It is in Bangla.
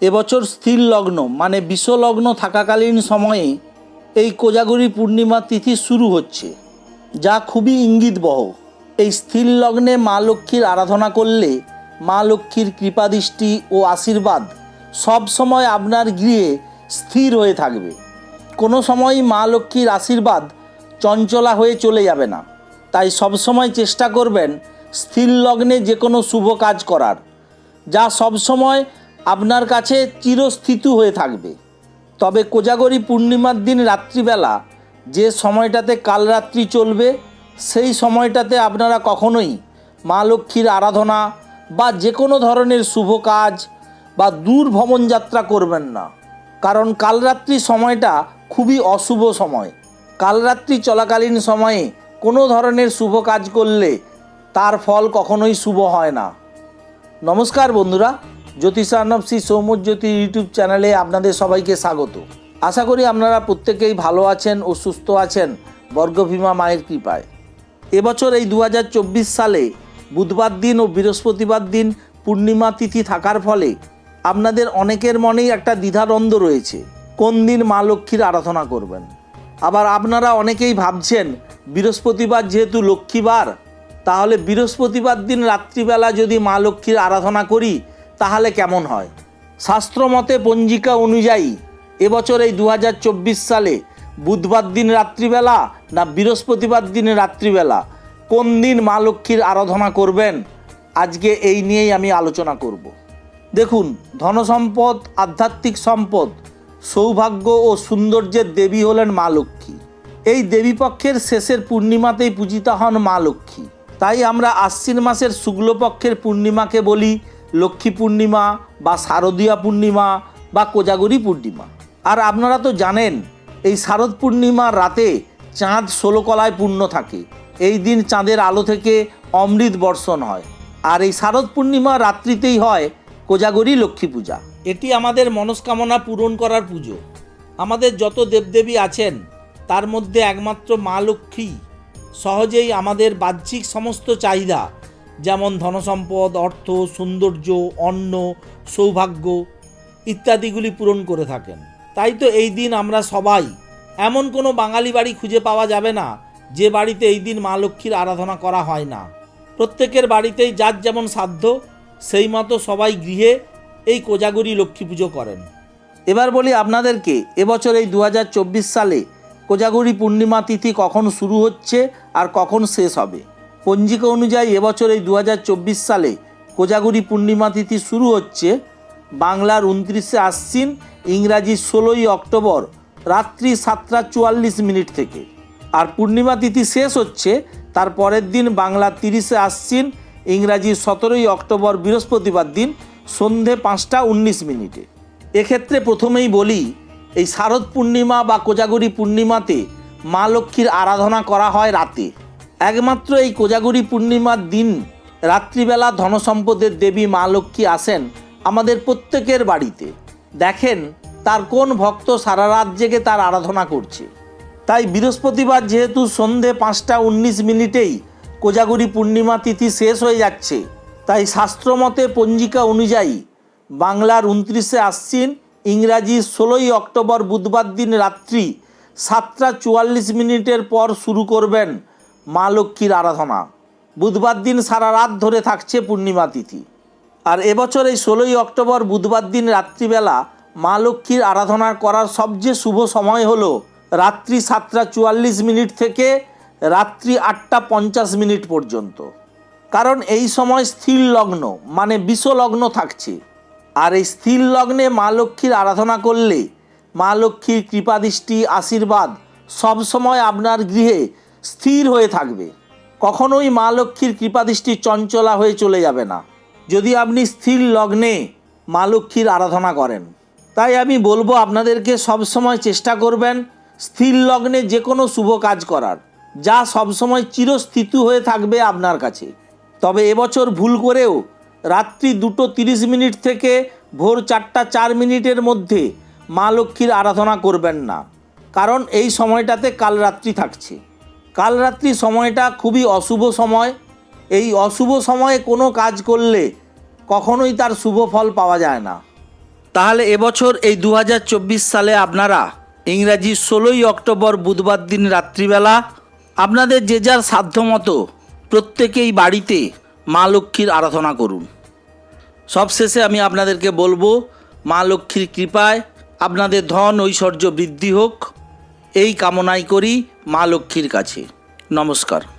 এবছর স্থির লগ্ন মানে বিশ্বলগ্ন থাকাকালীন সময়ে এই কোজাগরী পূর্ণিমা তিথি শুরু হচ্ছে, যা খুবই ইঙ্গিতবহ। এই স্থির লগ্নে মা লক্ষ্মীর আরাধনা করলে মা লক্ষ্মীর কৃপাদৃষ্টি ও আশীর্বাদ সব সময় আপনার গৃহে স্থির হয়ে থাকবে। কোনো সময়ই মা লক্ষ্মীর আশীর্বাদ চঞ্চলা হয়ে চলে যাবে না। তাই সবসময় চেষ্টা করবেন স্থির লগ্নে যে কোনো শুভ কাজ করার, যা সবসময় আপনার কাছে চিরস্থিতু হয়ে থাকবে। তবে কোজাগরী পূর্ণিমার দিন রাত্রিবেলা যে সময়টাতে কালরাত্রি চলবে, সেই সময়টাতে আপনারা কখনোই মা লক্ষ্মীর আরাধনা বা যে কোনো ধরনের শুভ কাজ বা দূর ভ্রমণ যাত্রা করবেন না। কারণ কালরাত্রি সময়টা খুবই অশুভ সময়। কালরাত্রি চলাকালীন সময়ে কোনো ধরনের শুভ কাজ করলে তার ফল কখনোই শুভ হয় না। নমস্কার বন্ধুরা, জ্যোতিষার্ণব শ্রী সৌম্যজ্যোতি ইউটিউব চ্যানেলে আপনাদের সবাইকে স্বাগত। আশা করি আপনারা প্রত্যেকেই ভালো আছেন ও সুস্থ আছেন, বর্গভীমা মায়ের কৃপায়। এবছর এই দু হাজার চব্বিশ সালে বুধবার দিন ও বৃহস্পতিবার দিন পূর্ণিমা তিথি থাকার ফলে আপনাদের অনেকের মনেই একটা দ্বিধাদ্বন্দ্ব রয়েছে, কোন দিন মা লক্ষ্মীর আরাধনা করবেন। আবার আপনারা অনেকেই ভাবছেন, বৃহস্পতিবার যেহেতু লক্ষ্মীবার তাহলে বৃহস্পতিবার দিন রাত্রিবেলা যদি মা লক্ষ্মীর আরাধনা করি, তাহলে কেমন হয়? শাস্ত্রমতে পঞ্জিকা অনুযায়ী এবছর এই দু হাজার চব্বিশ সালে বুধবার দিন রাত্রিবেলা না বৃহস্পতিবার দিন রাত্রিবেলা কোন দিন মা লক্ষ্মীর আরাধনা করবেন? আজকে এই নিয়েই আমি আলোচনা করব। দেখুন, ধনসম্পদ, আধ্যাত্মিক সম্পদ, সৌভাগ্য ও সৌন্দর্যের দেবী হলেন মা লক্ষ্মী। এই দেবীপক্ষের শেষের পূর্ণিমাতেই পূজিতা হন মা লক্ষ্মী। তাই আমরা আশ্বিন মাসের শুক্লপক্ষের পূর্ণিমাকে বলি লক্ষ্মী পূর্ণিমা বা শারদীয়া পূর্ণিমা বা কোজাগরী পূর্ণিমা। আর আপনারা তো জানেন, এই শারদ পূর্ণিমার রাতে চাঁদ ষোলকলায় পূর্ণ থাকে। এই দিন চাঁদের আলো থেকে অমৃত বর্ষণ হয়। আর এই শারদ পূর্ণিমা রাত্রিতেই হয় কোজাগরী লক্ষ্মী পূজা। এটি আমাদের মনস্কামনা পূরণ করার পুজো। আমাদের যত দেবদেবী আছেন, তার মধ্যে একমাত্র মা লক্ষ্মী। সহজেই আমাদের বাহ্যিক সমস্ত চাহিদা, যেমন ধনসম্পদ, অর্থ, সৌন্দর্য, অন্ন, সৌভাগ্য ইত্যাদিগুলি পূরণ করে থাকেন। তাই তো এই দিন আমরা সবাই, এমন কোনো বাঙালি বাড়ি খুঁজে পাওয়া যাবে না, যে বাড়িতে এই দিন মা লক্ষ্মীর আরাধনা করা হয় না। প্রত্যেকের বাড়িতেই যার যেমন সাধ্য, সেই মতো সবাই গৃহে এই কোজাগরী লক্ষ্মী পুজো করেন। এবার বলি আপনাদেরকে, এবছর এই দু হাজার চব্বিশ সালে কোজাগরী পূর্ণিমা তিথি কখন শুরু হচ্ছে আর কখন শেষ হবে? পঞ্জিকা অনুযায়ী এবছর এই দু হাজার চব্বিশ সালে কোজাগরী পূর্ণিমা তিথি শুরু হচ্ছে বাংলার উনত্রিশে আশ্বিন, ইংরাজি ষোলোই অক্টোবর, রাত্রি সাতটা চুয়াল্লিশ মিনিট থেকে। আর পূর্ণিমা তিথি শেষ হচ্ছে তার পরের দিন বাংলা তিরিশে আশ্বিন, ইংরাজি সতেরোই অক্টোবর বৃহস্পতিবার দিন সন্ধে পাঁচটা উনিশ মিনিটে। এক্ষেত্রে প্রথমেই বলি এই শারদ পূর্ণিমা বা কোজাগরী পূর্ণিমাতে মা লক্ষ্মীর আরাধনা করা হয় রাতে। একমাত্র এই কোজাগরী পূর্ণিমার দিন রাত্রিবেলা ধনসম্পদের দেবী মা লক্ষ্মী আসেন আমাদের প্রত্যেকের বাড়িতে। দেখেন তার কোন ভক্ত সারা রাত জেগে তার আরাধনা করছে। তাই বৃহস্পতিবার যেহেতু সন্ধে পাঁচটা উনিশ মিনিটেই কোজাগরী পূর্ণিমা তিথি শেষ হয়ে যাচ্ছে, তাই শাস্ত্রমতে পঞ্জিকা অনুযায়ী বাংলার উনত্রিশে আশ্বিন ইংরাজি ষোলোই অক্টোবর বুধবার দিন রাত্রি সাতটা চুয়াল্লিশ মিনিটের পর শুরু করবেন মা লক্ষ্মীর আরাধনা। বুধবার দিন সারা রাত ধরে থাকছে পূর্ণিমা তিথি। আর এবছর এই ষোলোই অক্টোবর বুধবার দিন রাত্রিবেলা মা লক্ষ্মীর আরাধনা করার সবচেয়ে শুভ সময় হলো রাত্রি সাতটা চুয়াল্লিশ মিনিট থেকে রাত্রি আটটা পঞ্চাশ মিনিট পর্যন্ত। কারণ এই সময় স্থির লগ্ন মানে বিষলগ্ন থাকছে। আর এই স্থির লগ্নে মা লক্ষ্মীর আরাধনা করলে মা লক্ষ্মীর কৃপাদৃষ্টি, আশীর্বাদ সব সময় আপনার গৃহে স্থির হয়ে থাকবে। কখনোই মা লক্ষ্মীর কৃপাদৃষ্টি চঞ্চলা হয়ে চলে যাবে না। যদি আপনি স্থির লগ্নে মা লক্ষ্মীর আরাধনা করেন, তাই আমি বলব আপনাদেরকে সবসময় চেষ্টা করবেন স্থির লগ্নে যে কোনো শুভ কাজ করার, যা সবসময় চিরস্থিতু হয়ে থাকবে আপনার কাছে। তবে এবছর ভুল করেও রাত্রি দুটো তিরিশ মিনিট থেকে ভোর চারটা চার মিনিটের মধ্যে মা লক্ষ্মীর আরাধনা করবেন না। কারণ এই সময়টাতে কাল রাত্রি থাকছে। কাল রাত্রি সময়টা খুবই অশুভ সময়। এই অশুভ সময়ে কোনো কাজ করলে কখনোই তার শুভ ফল পাওয়া যায় না। তাহলে এবছর এই দু হাজার চব্বিশ সালে আপনারা ইংরাজি ষোলোই অক্টোবর বুধবার দিন রাত্রিবেলা আপনাদের যে যার সাধ্যমতো প্রত্যেকেই বাড়িতে মা লক্ষ্মীর আরাধনা করুন। সবশেষে আমি আপনাদেরকে বলব, মা লক্ষ্মীর কৃপায় আপনাদের ধন ঐশ্বর্য বৃদ্ধি হোক, এই কামনাই করি মা লক্ষ্মীর কাছে। নমস্কার।